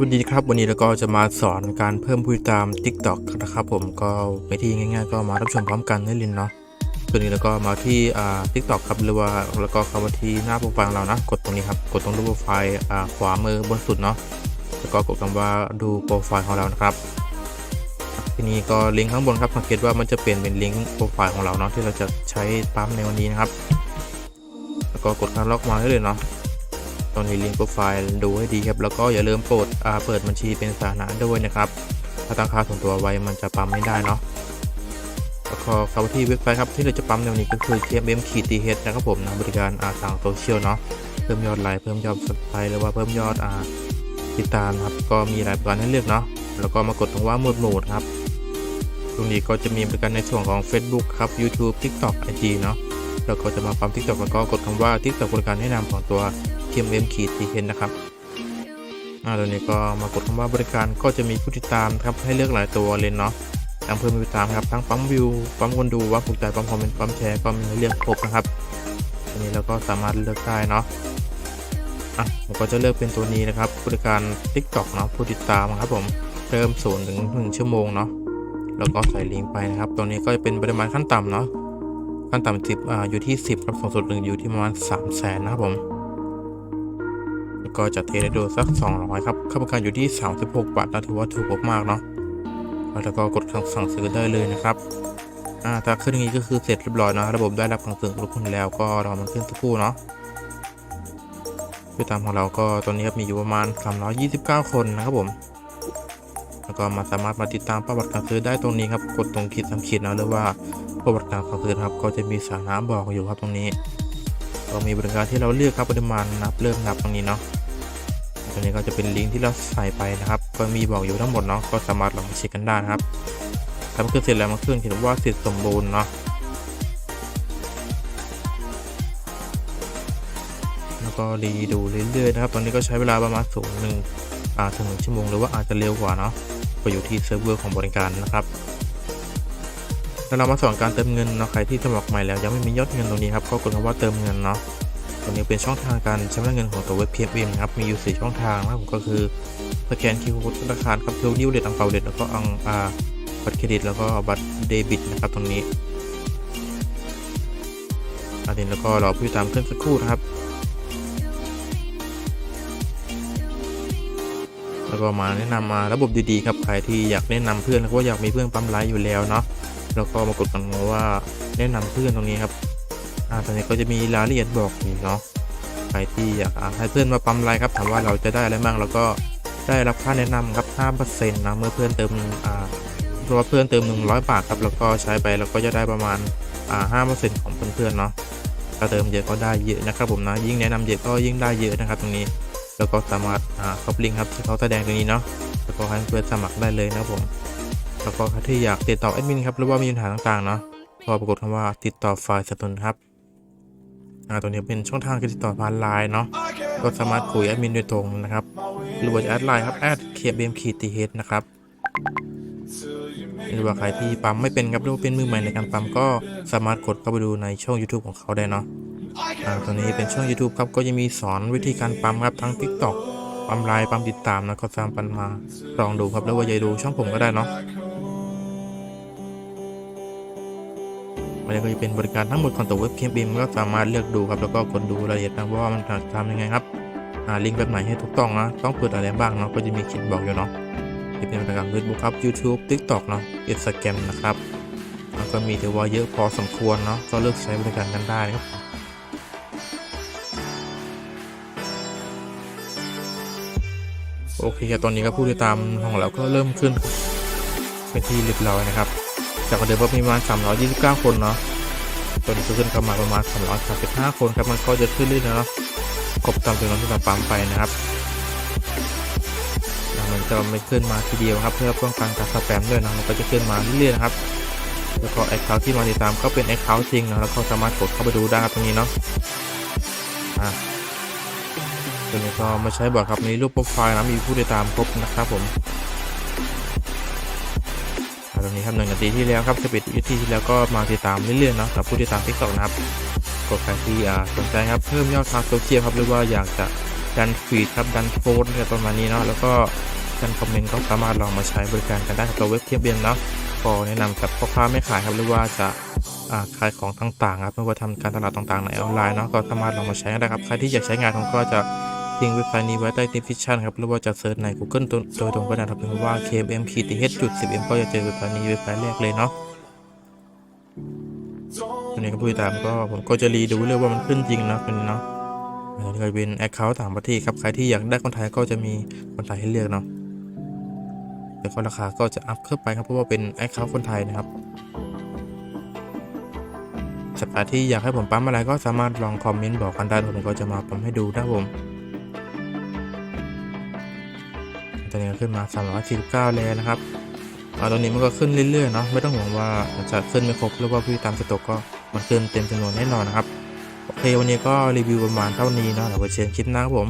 วันนี้ครับวันนี้เราก็จะมาสอนการเพิ่มผู้ติดตาม TikTok นะครับผมก็วิธีง่าย ๆ ก็มารับชมพร้อมกันได้เลยเนาะตัวนี้แล้วก็มาที่อ่า TikTok ครับหรือว่าแล้วก็เข้ามาที่หน้าโปรไฟล์ของเรานะกดตรงนี้ครับกดตรงรูปโปรไฟล์อ่าขวามือบนสุดเนาะแล้วก็กดคำว่าดูโปรไฟล์ของเรานะครับทีนี้ก็ลิงก์ข้างบนครับสังเกตว่ามันจะเปลี่ยนเป็นลิงก์โปรไฟล์ของเราเนาะที่เราจะใช้ปั๊มในวันนี้นะครับแล้วก็กดการล็อกมาได้เลยเนาะ อนนี้ลิงก์โปรไฟล์ดูให้ดีครับ แล้วก็อย่าลืมโปรดเปิดบัญชีเป็นสาธารณะด้วยนะครับถ้าตั้งค่าส่วนตัวไว้มันจะปั๊มไม่ได้เนาะแล้วก็เข้าไปที่เว็บไซต์ครับที่เราจะปั๊มในวันนี้ก็คือ KMM ขีด TH นะครับผมนะบริการอาทางโซเชียลเนาะเพิ่มยอดไลค์เพิ่มยอดสับไลค์หรือว่าเพิ่มยอดอาติดตามครับก็มีหลายประการให้เลือกเนาะแล้วก็มากดตรงว่าหมวดหมู่ครับตรงนี้ก็จะมีบริการในส่วนของ Facebook ครับ YouTube TikTok IG เนาะ แล้วก็จะมาปั๊ม TikTok แล้วก็กดคำว่า TikTok บริการแนะนำของตัว TMM ขีด TH นะครับอ่าตรงนี้ก็มากดคำว่าบริการก็จะมีผู้ติดตามครับให้เลือกหลายตัวเลยเนาะทั้งเพิ่มผู้ติดตามครับทั้งปั๊มวิวปั๊มคนดูว่าถูกใจปั๊มคอมเมนต์ปั๊มแชร์ก็มีให้เลือกครบนะครับอันนี้เราก็สามารถเลือกได้เนาะอะผมก็จะเลือกเป็นตัวนี้นะครับบริการ TikTok เนาะผู้ติดตามครับผมเริ่มศูนย์ถึงหนึ่งชั่วโมงเนาะแล้วก็ใส่ลิงก์ไปนะครับตรงนี้ก็จะเป็นปริมาณขั้นต่ำเนาะ ขั้นต่ำสิบอ่าอยู่ที่ 10ครับสูงสุดหนึ่งอยู่ที่ประมาณ3 0 0แสนนะครับผมแล้วก็จะเทได้ดูสัก 200 ครับค่าบริการอยู่ที่ 36 บาทนะถือว่าถูกมากๆเนาะแล้วก็กดสั่งสั่งซื้อได้เลยนะครับอ่าถ้าขึ้นอย่างนี้ก็คือเสร็จเรียบร้อยนะระบบได้รับคำสั่งทุกคนแล้วก็รอมันขึ้นสักครู่เนาะผู้ตามของเราก็ตอนนี้ครับมีอยู่ประมาณ 329 คนนะครับผม แล้วก็มาสามารถมาติดตามประวัติการซื้อได้ตรงนี้ครับ กดตรงขีดสามขีดนะหรือว่า ประวัติการซื้อนะครับก็จะมีสาระบอกอยู่ครับตรงนี้ ก็มีบริการที่เราเลือกครับปริมาณนับเริ่มนับตรงนี้เนาะตรงนี้ก็จะเป็นลิงก์ที่เราใส่ไปนะครับ ก็มีบอกอยู่ทั้งหมดเนาะก็สามารถลองเช็คกันได้นะครับถ้ามันขึ้นเสร็จแล้วมันขึ้นเขียนว่าเสร็จสมบูรณ์เนาะแล้วก็รีดูเรื่อยๆนะครับ ตอนนี้ก็ใช้เวลาประมาณสูงหนึ่งอาถึงหนึ่งชั่วโมงหรือว่าอาจจะเร็วกว่าเนาะก็อยู่ที่เซิร์ฟเวอร์ของบริการนะครับ แล้วเรามาสอนการเติมเงินเนาะใครที่สมัครใหม่แล้วยังไม่มียอดเงินตรงนี้ครับก็กดคำว่าเติมเงินเนาะตรงนี้เป็นช่องทางการชำระเงินของตัวเว็บ PFM นะครับมีอยู่สี่ช่องทางนะครับผมก็คือสแกนคิวโค้ดธนาคารครับเทลนิวเด็ดอังเปาเด็ดแล้วก็อังอาบัตรเครดิตแล้วก็บัตรเดบิตนะครับตรงนี้อันนี้แล้วก็รอผู้ติดตามขึ้นสักครู่นะครับ แล้วก็มาแนะนำมาระบบดีๆครับใครที่อยากแนะนำเพื่อนแล้วก็อยากมีเพื่อนปั๊มไลฟ์อยู่แล้วเนาะ แล้วก็มากดกันว่าแนะนำเพื่อนตรงนี้ครับอ่าตอนนี้ก็จะมีรายละเอียดบอกอยู่เนาะใครที่อยากอ่าให้เพื่อนมาปั๊มไลฟ์ครับถามว่าเราจะได้อะไรบ้างแล้วก็ได้รับค่าแนะนำครับ5%นะเมื่อเพื่อนเติมอ่าเพราะว่าเพื่อนเติม 100 บาทครับแล้วก็ใช้ไปแล้วก็จะได้ประมาณอ่า5%ของเพื่อนๆเนาะถ้าเติมเยอะก็ได้เยอะนะครับผมนะยิ่งแนะนำเยอะก็ยิ่งได้เยอะนะครับตรงนี้แล้วก็สามารถอ่าคอปลิงครับที่เขาแสดงตรงนี้เนาะแล้วก็ให้เพื่อนสมัครได้เลยนะครับผม แล้วก็ใครที่อยากติดต่อแอดมินครับหรือว่ามีปัญหาต่างๆเนาะก็ปรากฏคำว่าติดต่อฝ่ายสนับสนุนครับอ่าตัวนี้เป็นช่องทางการติดต่อผ่านไลน์เนาะก็สามารถคุยแอดมินโดยตรงนะครับหรือว่าจะแอดไลน์ครับแอดเคบีเอ็มขีดทีเฮดนะครับหรือว่าใครที่ปั๊มไม่เป็นครับหรือว่าเป็นมือใหม่ในการปั๊มก็สามารถกดเข้าไปดูในช่อง YouTube ของเขาได้เนาะอ่าตัวนี้เป็นช่อง YouTube ครับก็จะมีสอนวิธีการปั๊มครับทั้ง TikTok ปั๊มไลน์ปั๊มติดตามนะก็สามปันมาลองดูครับแล้วว่าจะดูช่องผมก็ได้เนาะ มันก็จะเป็นบริการทั้งหมดของตัวเว็บเคมบิมก็สามารถเลือกดูครับแล้วก็กดดูรายละเอียดนะว่ามันทำยังไงครับอ่าลิงก์แบบไหนให้ถูกต้องนะต้องเปิดอะไรบ้างเนาะก็จะมีคลิปบอกอยู่เนาะที่เป็นบริการ Facebook ครับ YouTube TikTok เนาะ Instagram นะครับแล้วก็มีถือว่าเยอะพอสมควรเนาะก็เลือกใช้บริการกันได้ครับโอเคตอนนี้ก็ผู้ติดตามของเราก็เริ่มขึ้น เป็นที่เรียบร้อยนะครับ จากเดิมว่ามีประมาณ 329 คนเนาะตอนนี้ก็ขึ้นเข้ามาประมาณ 335 คนครับมันก็จะขึ้นเรื่อยๆเนาะครบตามจำนวนที่เราปั๊มไปนะครับแล้วมันจะไม่ขึ้นมาทีเดียวครับ เพื่อป้องกันการสแปมด้วยนะมันก็จะขึ้นมาเรื่อยๆนะครับแล้วก็แอคเคาท์ที่มาติดตามก็เป็นแอคเคาท์จริงนะแล้วก็สามารถกดเข้าไปดูได้ครับตรงนี้เนาะอะตัวนี้ก็มาใช้บอยครับมีรูปโปรไฟล์นะมีผู้ติดตามครบนะครับผม ตรงนี้ครับหนึ่งนาทีที่แล้วครับสปีดวิธีที่แล้วก็มาติดตามเรื่อยๆเนาะกับผู้ติดตามทิกตอกนะครับกดใครที่อ่สนใจครับเพิ่มยอดทางโซเชียลครับหรือว่าอยากจะดันฟีดครับดันโพสต์อะไรประมาณนี้เนาะแล้วก็การคอมเมนต์ก็สามารถลองมาใช้บริการกันได้กับตัวเว็บเทียบเบียนเนาะก็แนะนำกับพ่อค้าไม่ขายครับหรือว่าจะขายของต่างๆครับไม่ว่าทำการตลาดต่างๆในออนไลน์เนาะก็สามารถลองมาใช้ได้ครับใครที่อยากใช้งานผมก็จะ ทิ้งเว็บไซต์นี้ไว้ใต้ description ครับหรือว่าจะเซิร์ชใน Google ตัวโดยตรงก็ได้ครับพิมพ์ว่า kmp th จุด 10m ก็จะเจอเว็บไซต์นี้เว็บไซต์แรกเลยเนาะตัวนี้ก็พูดตามก็ผมก็จะรีดูเลยว่ามันขึ้นจริงนะเป็นเนาะอันนี้ก็เป็นแอคเคาท์ต่างประเทศครับใครที่อยากได้คนไทยก็จะมีคนไทยให้เลือกเนาะแต่ก็ราคาก็จะอัพขึ้นไปครับเพราะว่าเป็นแอคเคาท์คนไทยนะครับสำหรับที่อยากให้ผมปั๊มอะไรก็สามารถลองคอมเมนต์บอกกันได้ผมก็จะมาปั๊มให้ดูนะผม ตอนนี้ก็ขึ้นมา349แล้วนะครับตอนนี้มันก็ขึ้นเรื่อยๆเนาะไม่ต้องห่วงว่าจะขึ้นไม่ครบหรือว่าพี่ตามสต็อกก็มันขึ้นเต็มจำนวนแน่นอนนะครับโอเควันนี้ก็รีวิวประมาณเท่านี้เนาะเดี๋ยวไปเชิญคลิปหน้าครับผม